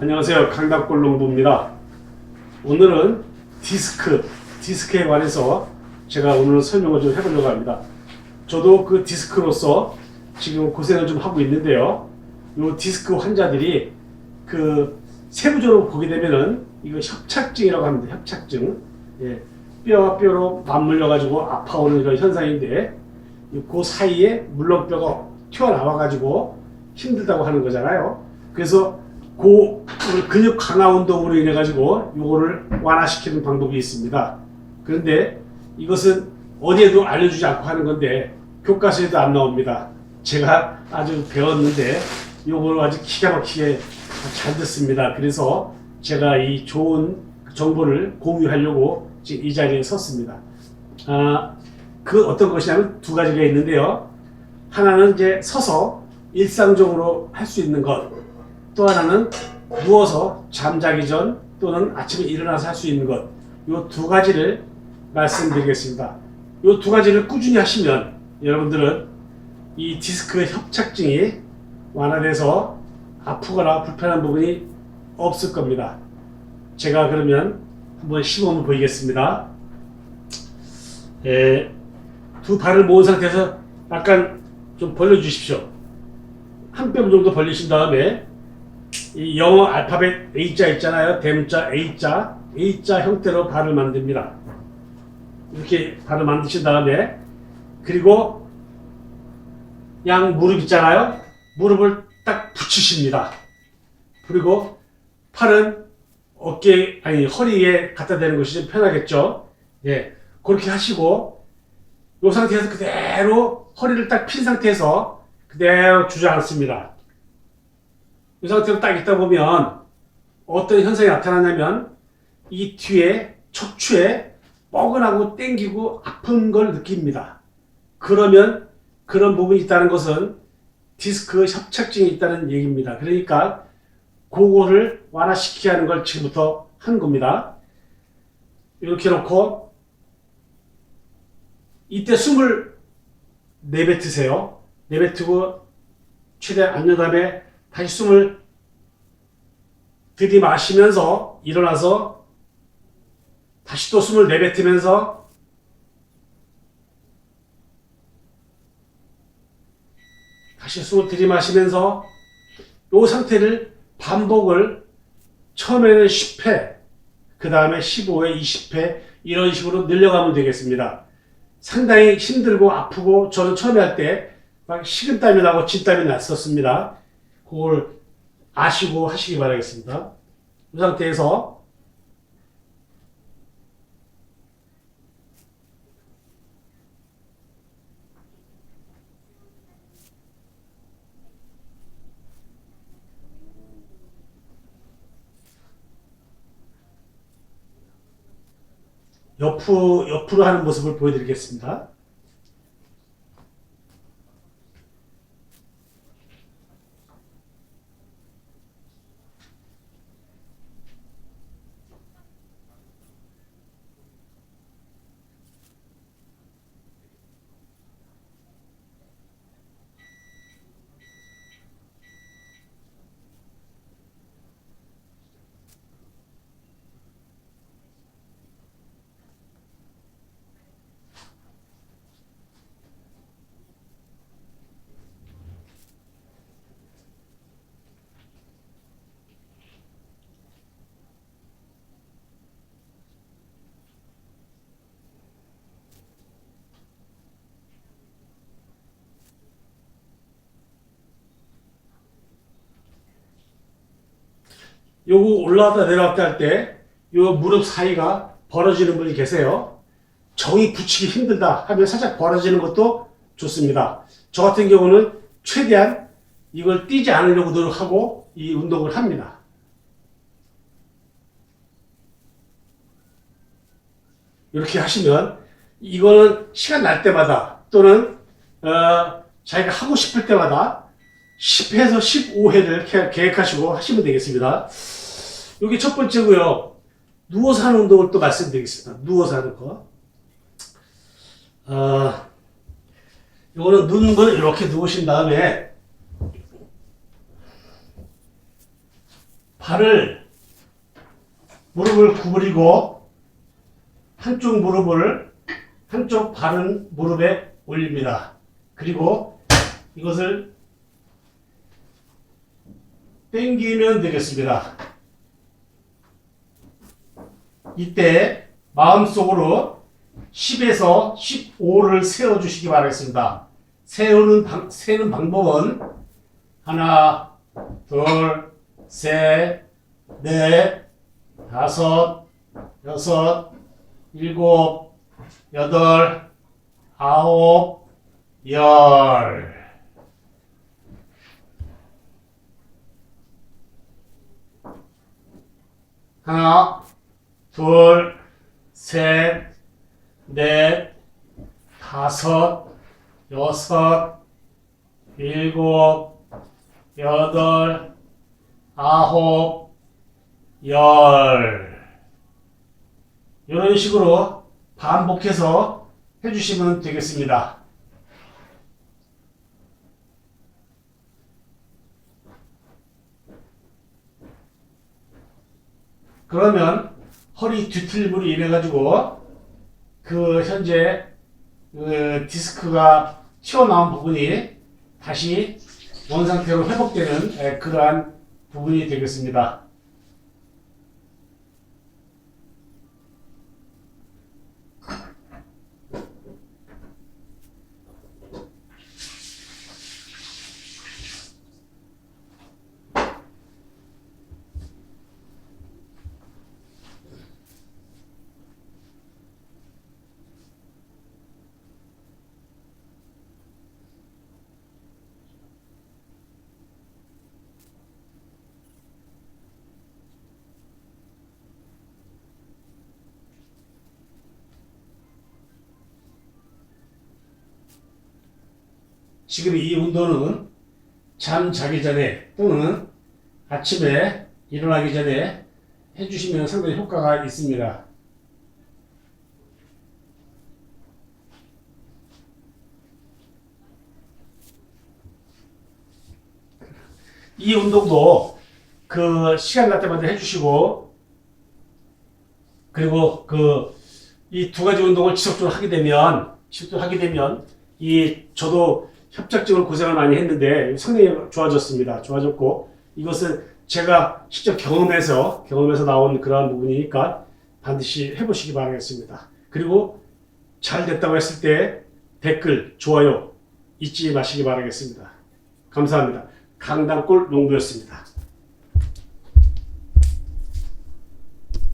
안녕하세요. 강남골농부입니다. 오늘은 디스크, 디스크에 관해서 제가 오늘 설명을 좀 해보려고 합니다. 저도 그 디스크로서 지금 고생을 좀 하고 있는데요. 이 디스크 환자들이 그 세부적으로 보게 되면은 이거 협착증이라고 합니다. 협착증. 예. 뼈와 뼈로 맞물려 가지고 아파오는 그런 현상인데 그 사이에 물렁뼈가 튀어나와 가지고 힘들다고 하는 거잖아요. 그래서 그 근육 강화 운동으로 인해 가지고 요거를 완화시키는 방법이 있습니다. 그런데 이것은 어디에도 알려주지 않고 하는 건데 교과서에도 안 나옵니다. 제가 아주 배웠는데 요걸 아주 기가 막히게 잘 듣습니다. 그래서 제가 이 좋은 정보를 공유하려고 이 자리에 섰습니다. 아, 그 어떤 것이냐면 두 가지가 있는데요. 하나는 이제 서서 일상적으로 할 수 있는 것, 또 하나는 누워서 잠자기 전 또는 아침에 일어나서 할 수 있는 것, 이 두 가지를 말씀드리겠습니다. 이 두 가지를 꾸준히 하시면 여러분들은 이 디스크 협착증이 완화돼서 아프거나 불편한 부분이 없을 겁니다. 제가 그러면 한번 시범을 보이겠습니다. 예, 두 발을 모은 상태에서 약간 좀 벌려주십시오. 한 뼘 정도 벌리신 다음에 이 영어 알파벳 A자 있잖아요. 대문자 A자, A자 형태로 발을 만듭니다. 이렇게 발을 만드신 다음에 그리고 양 무릎 있잖아요. 무릎을 딱 붙이십니다. 그리고 팔은 어깨 아니 허리에 갖다 대는 것이 좀 편하겠죠. 예, 그렇게 하시고 이 상태에서 그대로 허리를 딱 핀 상태에서 그대로 주저앉습니다. 이 상태로 딱 있다 보면 어떤 현상이 나타나냐면 이 뒤에 척추에 뻐근하고 땡기고 아픈 걸 느낍니다. 그러면 그런 부분이 있다는 것은 디스크 협착증이 있다는 얘기입니다. 그러니까 그거를 완화시키게 하는 걸 지금부터 하는 겁니다. 이렇게 놓고 이때 숨을 내뱉으세요. 내뱉고 최대한 다음에 다시 숨을 들이마시면서 일어나서 다시 또 숨을 내뱉으면서 다시 숨을 들이마시면서 이 상태를 반복을 처음에는 10회, 그 다음에 15회, 20회 이런 식으로 늘려가면 되겠습니다. 상당히 힘들고 아프고 저는 처음에 할 때 막 식은땀이 나고 진땀이 났었습니다. 그걸 아시고 하시기 바라겠습니다. 이 상태에서 옆으로, 옆으로 하는 모습을 보여드리겠습니다. 요거 올라왔다 내려왔다 할 때 요 무릎 사이가 벌어지는 분이 계세요. 정이 붙이기 힘들다 하면 살짝 벌어지는 것도 좋습니다. 저 같은 경우는 최대한 이걸 뛰지 않으려고 노력하고 이 운동을 합니다. 이렇게 하시면 이거는 시간 날 때마다 또는 어, 자기가 하고 싶을 때마다 10회에서 15회를 계획하시고 하시면 되겠습니다. 여기 첫 번째고요. 누워서 하는 운동을 또 말씀드리겠습니다. 누워서 하는 거. 아, 이거는 누는 거는 이렇게 누우신 다음에 발을 무릎을 구부리고 한쪽 무릎을 한쪽 발은 무릎에 올립니다. 그리고 이것을 당기면 되겠습니다. 이때 마음속으로 10에서 15를 세워주시기 바라겠습니다. 세우는 방, 세는 방법은 하나, 둘, 셋, 넷, 다섯, 여섯, 일곱, 여덟, 아홉, 열. 하나, 둘, 셋, 넷, 다섯, 여섯, 일곱, 여덟, 아홉, 열. 이런 식으로 반복해서 해주시면 되겠습니다. 그러면 허리 뒤틀림으로 인해 가지고 그 현재 그 디스크가 튀어나온 부분이 다시 원 상태로 회복되는 에, 그러한 부분이 되겠습니다. 지금 이 운동은 잠 자기 전에 또는 아침에 일어나기 전에 해주시면 상당히 효과가 있습니다. 이 운동도 그 시간 날 때마다 해주시고 그리고 그 이 두 가지 운동을 지속적으로 하게 되면 지속적으로 하게 되면 이 저도 협착증을 고생을 많이 했는데 상당히 좋아졌습니다. 좋아졌고 이것은 제가 직접 경험해서 경험해서 나온 그러한 부분이니까 반드시 해보시기 바라겠습니다. 그리고 잘 됐다고 했을 때 댓글 좋아요 잊지 마시기 바라겠습니다. 감사합니다. 강당골 농부였습니다.